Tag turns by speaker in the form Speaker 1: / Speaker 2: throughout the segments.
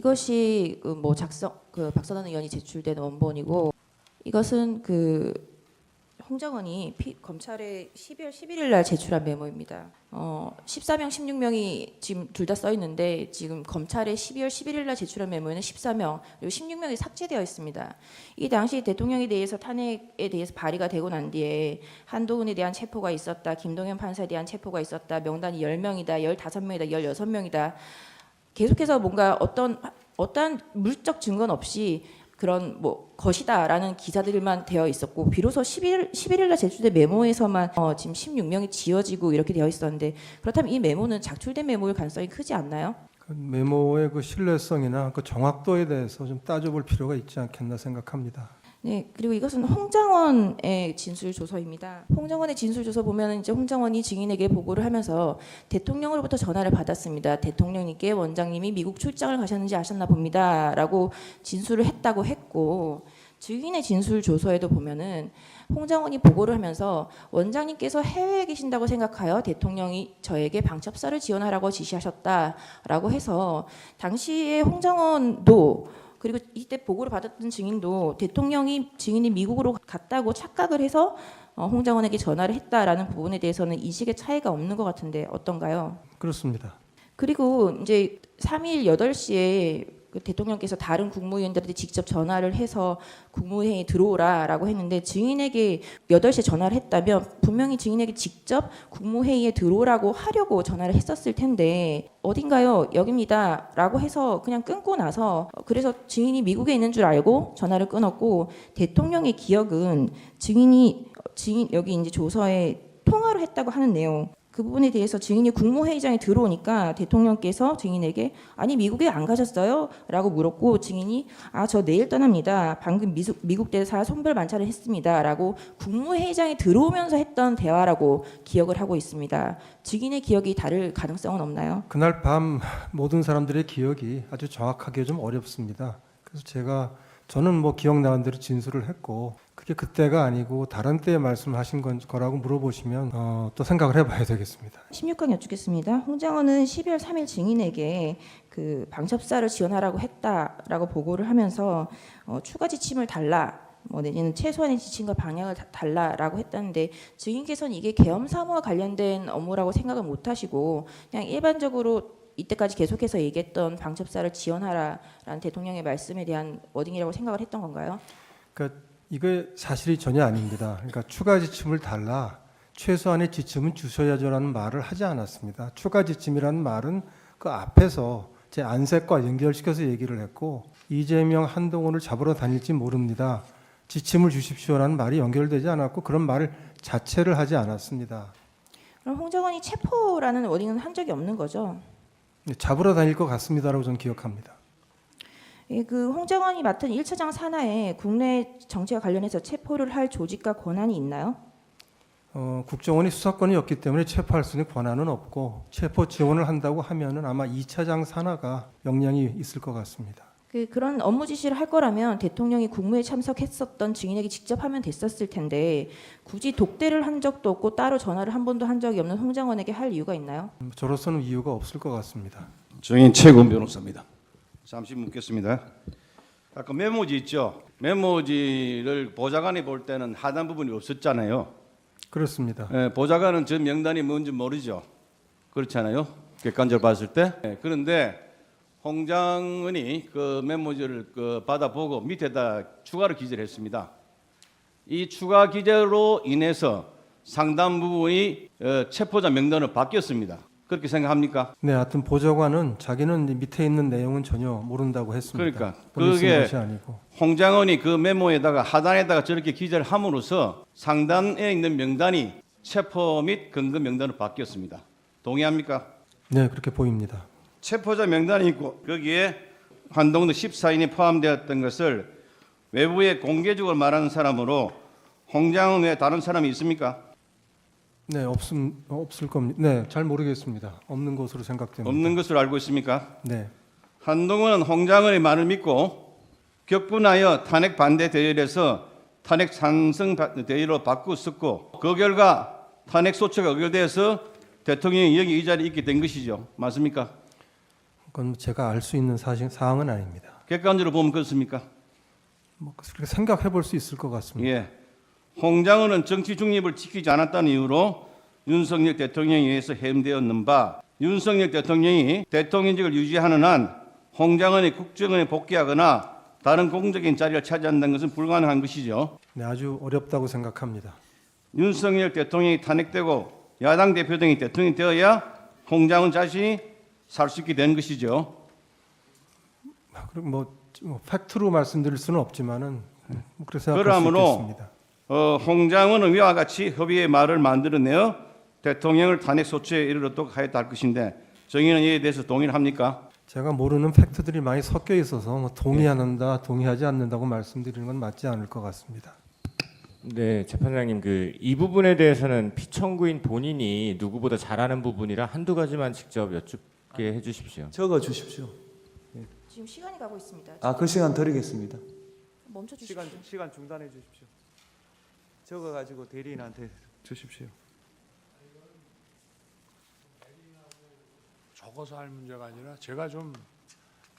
Speaker 1: 이것이 그 뭐 작성 그 박선원 의원이 제출된 원본이고 이것은 그 홍정원이 피, 검찰에 12월 11일 날 제출한 메모입니다. 어, 14명, 16명이 지금 둘 다 써 있는데 지금 검찰에 12월 11일 날 제출한 메모에는 14명 그리고 16명이 삭제되어 있습니다. 이 당시 대통령에 대해서 탄핵에 대해서 발의가 되고 난 뒤에 한동훈에 대한 체포가 있었다. 김동연 판사에 대한 체포가 있었다. 명단이 10명이다. 15명이다. 16명이다. 계속해서 뭔가 어떤 어떠한 물적 증거는 없이 그런 뭐 것이다라는 기사들만 되어 있었고 비로소 11일 11일 날 제출된 메모에서만 어, 지금 16명이 지워지고 이렇게 되어 있었는데 그렇다면 이 메모는 작출된 메모일 가능성이 크지 않나요?
Speaker 2: 그 메모의 그 신뢰성이나 그 정확도에 대해서 좀 따져볼 필요가 있지 않겠나 생각합니다.
Speaker 1: 네, 그리고 이것은 홍장원의 진술 조서입니다. 홍장원의 진술 조서 보면 이제 홍장원이 증인에게 보고를 하면서 대통령으로부터 전화를 받았습니다. 대통령님께 원장님이 미국 출장을 가셨는지 아셨나 봅니다라고 진술을 했다고 했고 증인의 진술 조서에도 보면은 홍장원이 보고를 하면서 원장님께서 해외에 계신다고 생각하여 대통령이 저에게 방첩사를 지원하라고 지시하셨다라고 해서 당시에 홍장원도 그리고 이때 보고를 받았던 증인도 대통령이 증인이 미국으로 갔다고 착각을 해서 어, 홍장원에게 전화를 했다라는 부분에 대해서는 인식의 차이가 없는 것 같은데 어떤가요?
Speaker 2: 그렇습니다.
Speaker 1: 그리고 이제 3일 8시에 그 대통령께서 다른 국무위원들한테 직접 전화를 해서 국무회의에 들어오라라고 했는데 증인에게 8시에 전화를 했다면 분명히 증인에게 직접 국무회의에 들어오라고 하려고 전화를 했었을 텐데 어딘가요? 여기입니다 라고 해서 그냥 끊고 나서 그래서 증인이 미국에 있는 줄 알고 전화를 끊었고 대통령의 기억은 증인이 증인 여기 이제 조서에 통화를 했다고 하는 내용 그 부분에 대해서 증인이 국무회의장에 들어오니까 대통령께서 증인에게 아니 미국에 안 가셨어요? 라고 물었고 증인이 아 저 내일 떠납니다. 방금 미수, 미국 대사 선별 만찬을 했습니다. 라고 국무회의장에 들어오면서 했던 대화라고 기억을 하고 있습니다. 증인의 기억이 다를 가능성은 없나요?
Speaker 2: 그날 밤 모든 사람들의 기억이 아주 정확하게 좀 어렵습니다. 그래서 제가 저는 뭐 기억나는 대로 진술을 했고 그게 그때가 아니고 다른 때에 말씀하신 건 거라고 물어보시면 어, 또 생각을 해봐야 되겠습니다.
Speaker 1: 16강 여쭙겠습니다. 홍장원은 12월 3일 증인에게 그 방첩사를 지원하라고 했다라고 보고를 하면서 어, 추가 지침을 달라. 뭐 내지는 최소한의 지침과 방향을 다- 달라라고 했다는데 증인께서는 이게 계엄 사무와 관련된 업무라고 생각을 못 하시고 그냥 일반적으로 이때까지 계속해서 얘기했던 방첩사를 지원하라라는 대통령의 말씀에 대한 워딩이라고 생각을 했던 건가요?
Speaker 2: 그러니까 이게 사실이 전혀 아닙니다. 그러니까 추가 지침을 달라 최소한의 지침은 주셔야죠라는 말을 하지 않았습니다. 추가 지침이라는 말은 그 앞에서 제 안색과 연결시켜서 얘기를 했고 이재명 한동훈을 잡으러 다닐지 모릅니다. 지침을 주십시오라는 말이 연결되지 않았고 그런 말을 자체를 하지 않았습니다.
Speaker 1: 그럼 홍장원이 체포라는 워딩은 한 적이 없는 거죠?
Speaker 2: 잡으러 다닐 것 같습니다라고 저는 기억합니다.
Speaker 1: 예, 그 홍정원이 맡은 1차장 산하에 국내 정치와 관련해서 체포를 할 조직과 권한이 있나요?
Speaker 2: 어, 국정원이 수사권이었기 때문에 체포할 수 있는 권한은 없고 체포 지원을 한다고 하면은 아마 2차장 산하가 역량이 있을 것 같습니다.
Speaker 1: 그 그런 업무 지시를 할 거라면 대통령이 국무에 참석했었던 증인에게 직접 하면 됐었을 텐데 굳이 독대를 한 적도 없고 따로 전화를 한 번도 한 적이 없는 홍장원에게 할 이유가 있나요?
Speaker 2: 음, 저로서는 이유가 없을 것 같습니다.
Speaker 3: 증인 최근 변호사입니다. 잠시 묻겠습니다. 아까 메모지 있죠? 메모지를 보좌관이 볼 때는 하단 부분이 없었잖아요.
Speaker 2: 그렇습니다.
Speaker 3: 예, 보좌관은 저 명단이 뭔지 모르죠. 그렇잖아요. 객관적으로 봤을 때. 예, 그런데 홍 장은이 그 메모지를 그 받아보고 밑에다 추가로 기재를 했습니다. 이 추가 기재로 인해서 상당 부분이 어, 체포자 명단으로 바뀌었습니다. 그렇게 생각합니까?
Speaker 2: 네, 하여튼 보좌관은 자기는 이 밑에 있는 내용은 전혀 모른다고 했습니다.
Speaker 3: 그러니까 그게. 홍장원이 그 메모에다가 하단에다가 저렇게 기재를 함으로써 상단에 있는 명단이 체포 및 근거 명단으로 바뀌었습니다. 동의합니까?
Speaker 2: 네, 그렇게 보입니다.
Speaker 3: 체포자 명단이 있고 거기에 한동훈 14인이 포함되었던 것을 외부에 공개적으로 말하는 사람으로 홍장원 외에 다른 사람이 있습니까?
Speaker 2: 네, 없음 없을 겁니다. 네, 잘 모르겠습니다. 없는 것으로 생각됩니다.
Speaker 3: 없는 것으로 알고 있습니까?
Speaker 2: 네,
Speaker 3: 한동훈은 홍장원의 말을 믿고 격분하여 탄핵 반대 대열에서 탄핵 찬성 바- 대열로 바꾸었고 그 결과 탄핵 소추가 의결돼서 대통령이 여기 이 자리에 있게 된 것이죠. 맞습니까?
Speaker 2: 그건 제가 알 수 있는 사실 사항은 아닙니다.
Speaker 3: 객관적으로 보면 그렇습니까?
Speaker 2: 뭐 그렇게 생각해 볼 수 있을 것 같습니다.
Speaker 3: 예. 홍장은은 정치 중립을 지키지 않았다는 이유로 윤석열 대통령에 의해서 해임되었는 바 윤석열 대통령이 대통령직을 유지하는 한 홍장은이 국정원에 복귀하거나 다른 공적인 자리를 차지한다는 것은 불가능한 것이죠.
Speaker 2: 네, 아주 어렵다고 생각합니다.
Speaker 3: 윤석열 대통령이 탄핵되고 야당 대표 등이 대통령이 되어야 홍장은 자신이 살 수 있게 되는 것이죠.
Speaker 2: 그리고 뭐, 뭐 팩트로 말씀드릴 수는 없지만은 뭐 생각할
Speaker 3: 그러므로
Speaker 2: 수 있겠습니다.
Speaker 3: 어, 홍장은은 위와 같이 협의의 말을 만들어내어 대통령을 탄핵 소추에 이르도록 하였다 할 것인데 정의는 이에 대해서 동의를 합니까?
Speaker 2: 제가 모르는 팩트들이 많이 섞여 있어서 뭐 동의한다, 동의하지 않는다고 말씀드리는 건 맞지 않을 것 같습니다.
Speaker 4: 네, 재판장님 그 이 부분에 대해서는 피청구인 본인이 누구보다 잘하는 부분이라 한두 가지만 직접 여쭙게 해 주십시오.
Speaker 5: 적어 주십시오.
Speaker 1: 지금 시간이 가고 있습니다.
Speaker 5: 아, 그 시간 드리겠습니다.
Speaker 1: 멈춰 주십시오.
Speaker 5: 시간 시간 중단해 주십시오. 적어 가지고 대리인한테 주십시오.
Speaker 6: 적어서 할 문제가 아니라 제가 좀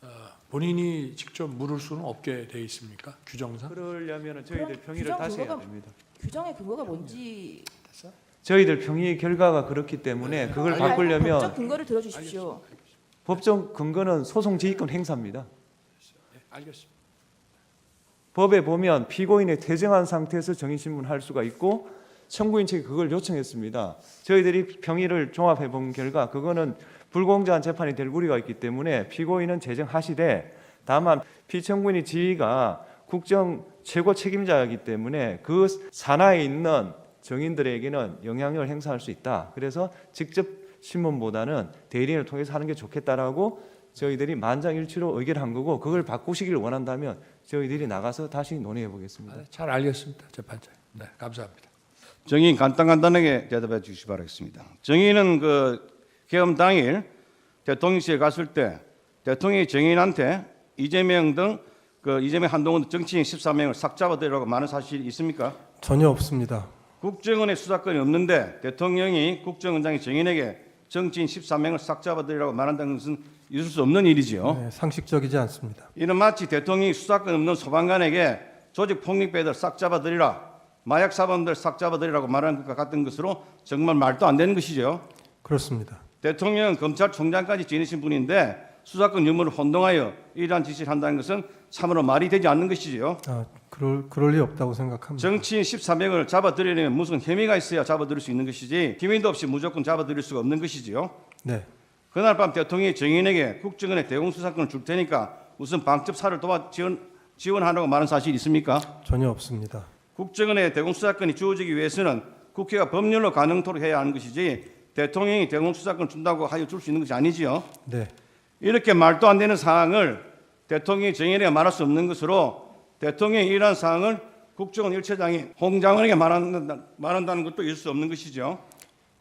Speaker 6: 어, 본인이 직접 물을 수는 없게 돼 있습니까? 규정상?
Speaker 5: 그러려면
Speaker 1: 저희들 평의를 규정 다시 해야 근거가-
Speaker 5: 됩니다.
Speaker 1: 규정의 근거가 뭔지
Speaker 5: 저희들 평의 결과가 그렇기 때문에 그걸
Speaker 1: 아니,
Speaker 5: 바꾸려면
Speaker 1: 법적 근거를 들어주십시오.
Speaker 5: 법정 근거는 소송 지휘권 행사입니다.
Speaker 6: 네, 알겠습니다.
Speaker 5: 법에 보면 피고인의 퇴정한 상태에서 정인신문할 수가 있고 청구인 측이 그걸 요청했습니다. 저희들이 평의를 종합해 본 결과 그거는 불공정한 재판이 될 우려가 있기 때문에 피고인은 재정하시되 다만 피청구인의 지위가 국정 최고 책임자이기 때문에 그 산하에 있는 정인들에게는 영향력을 행사할 수 있다. 그래서 직접 신문보다는 대리인을 통해서 하는 게 좋겠다라고 저희들이 만장일치로 의결한 거고 그걸 바꾸시길 원한다면 저희들이 나가서 다시 논의해 보겠습니다.
Speaker 6: 아, 잘 알겠습니다, 재판장. 네, 감사합니다.
Speaker 3: 정의 간단 간단하게 대답해 주시기 바라겠습니다. 정의는 그 개엄 당일 대통령실에 갔을 때 대통령이 정의인한테 이재명 등 그 이재명 한동훈 정치인 13명을 싹 잡아들이라고 많은 사실이 있습니까?
Speaker 2: 전혀 없습니다.
Speaker 3: 국정원의 수사권이 없는데 대통령이 국정원장이 정인에게 정치인 13명을 싹 잡아들이라고 말한다는 것은 있을 수 없는 일이지요.
Speaker 2: 네, 상식적이지 않습니다.
Speaker 3: 이는 마치 대통령이 수사권 없는 소방관에게 조직 폭력배들 싹 잡아들이라 마약 사범들 싹 잡아들이라고 말하는 것과 같은 것으로 정말 말도 안 되는 것이죠.
Speaker 2: 그렇습니다.
Speaker 3: 대통령은 검찰총장까지 지내신 분인데 수사권 유무를 혼동하여 이러한 지시를 한다는 것은 참으로 말이 되지 않는 것이지요.
Speaker 2: 아, 그럴 그럴 리 없다고 생각합니다.
Speaker 3: 정치인 13명을 잡아들이려면 무슨 혐의가 있어야 잡아들일 수 있는 것이지 기민도 없이 무조건 잡아들일 수가 없는 것이지요.
Speaker 2: 네,
Speaker 3: 그날 밤 대통령이 정인에게 국정원의 대공 수사권을 줄 테니까 무슨 방첩사를 도와 지원, 지원하라고 말한 사실이 있습니까?
Speaker 2: 전혀 없습니다.
Speaker 3: 국정원의 대공 수사권이 주어지기 위해서는 국회가 법률로 가능토록 해야 하는 것이지 대통령이 대공 수사권을 준다고 하여 줄 수 있는 것이 아니지요.
Speaker 2: 네,
Speaker 3: 이렇게 말도 안 되는 사항을 대통령이 정인에게 말할 수 없는 것으로 대통령이 이러한 사항을 국정원 일체장이 홍장원에게 말한다, 말한다는 것도 있을 수 없는 것이죠.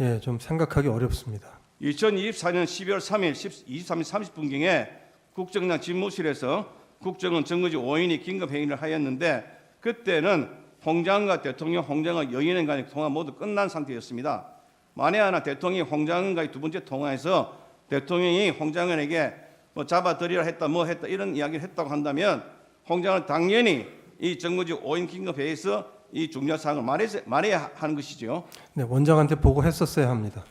Speaker 2: 예, 좀 생각하기 어렵습니다.
Speaker 3: 2024년 12월 3일 23일 30분경에 국정장 집무실에서 국정원 정거지 5인이 긴급 회의를 하였는데 그때는 홍장과 대통령 홍장과 여인의 간의 통화 모두 끝난 상태였습니다. 만에 하나 대통령이 홍장과의 두 번째 통화에서 대통령이 홍장원에게 뭐 잡아들이라 했다 뭐 했다 이런 이야기를 했다고 한다면 홍장은 당연히 이 정거지 5인 긴급 회의에서 이 중요한 사항을 말해서, 말해야 하는 것이죠.
Speaker 2: 네, 원장한테 보고했었어야 합니다.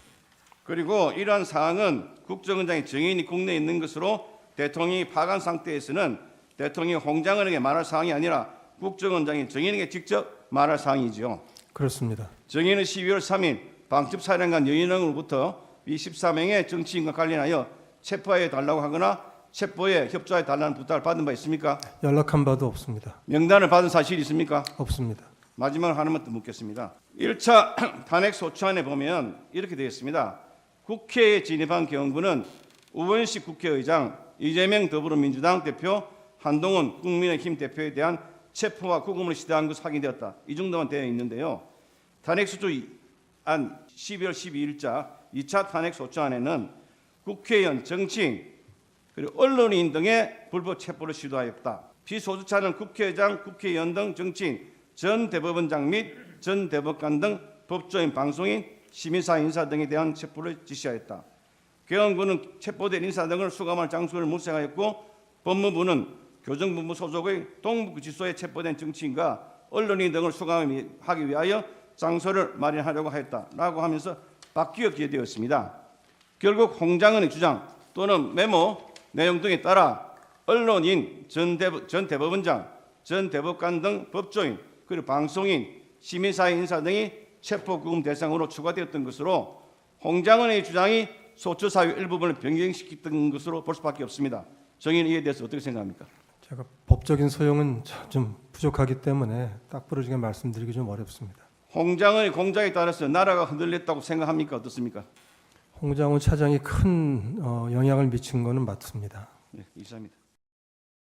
Speaker 3: 그리고 이러한 사항은 국정원장의 정인이 국내에 있는 것으로 대통령이 파간 상태에서는 대통령이 홍장원에게 말할 사항이 아니라 국정원장이 정인에게 직접 말할 사항이죠.
Speaker 2: 그렇습니다.
Speaker 3: 정인은 12월 3일 방첩사령관 여인왕으로부터 이 14명의 정치인과 관련하여 체포해 달라고 하거나 체포에 협조해 달라는 부탁을 받은 바 있습니까?
Speaker 2: 연락한 바도 없습니다.
Speaker 3: 명단을 받은 사실이 있습니까?
Speaker 2: 없습니다.
Speaker 3: 마지막으로 하나만 더 묻겠습니다. 1차 탄핵 소추안에 보면 이렇게 되어 있습니다. 국회에 진입한 경부는 우원식 국회의장, 이재명 더불어민주당 대표, 한동훈 국민의힘 대표에 대한 체포와 구금을 시도한 것으로 확인되었다. 이 정도만 되어 있는데요. 탄핵 소추안 12월 12일자 2차 탄핵 소추안에는 국회의원, 정치인, 그리고 언론인 등의 불법 체포를 시도하였다. 피소주차는 국회의장, 국회의원 등 정치인, 전 대법원장 및 전 대법관 등 법조인, 방송인, 시민사 인사 등에 대한 체포를 지시하였다. 개헌군은 체포된 인사 등을 수감할 장소를 물색하였고 법무부는 교정본부 소속의 동부구치소에 체포된 정치인과 언론인 등을 수감하기 위하여 장소를 마련하려고 하였다라고 하면서 바뀌었게 되었습니다. 결국 홍장은의 주장 또는 메모 내용 등에 따라 언론인, 전, 대법, 전 대법원장, 전 대법관 등 법조인, 그리고 방송인, 시민사회 인사 등이 체포구금 대상으로 추가되었던 것으로 홍장은의 주장이 소추사회 일부분을 변경시켰던 것으로 볼 수밖에 없습니다. 정의는 이에 대해서 어떻게 생각합니까?
Speaker 2: 제가 법적인 소용은 좀 부족하기 때문에 딱 부러지게 말씀드리기 좀 어렵습니다.
Speaker 3: 홍장은의 공작에 따라서 나라가 흔들렸다고 생각합니까? 어떻습니까?
Speaker 2: 홍장훈 차장이 큰 어, 영향을 미친 것은 맞습니다.
Speaker 3: 네, 이상입니다.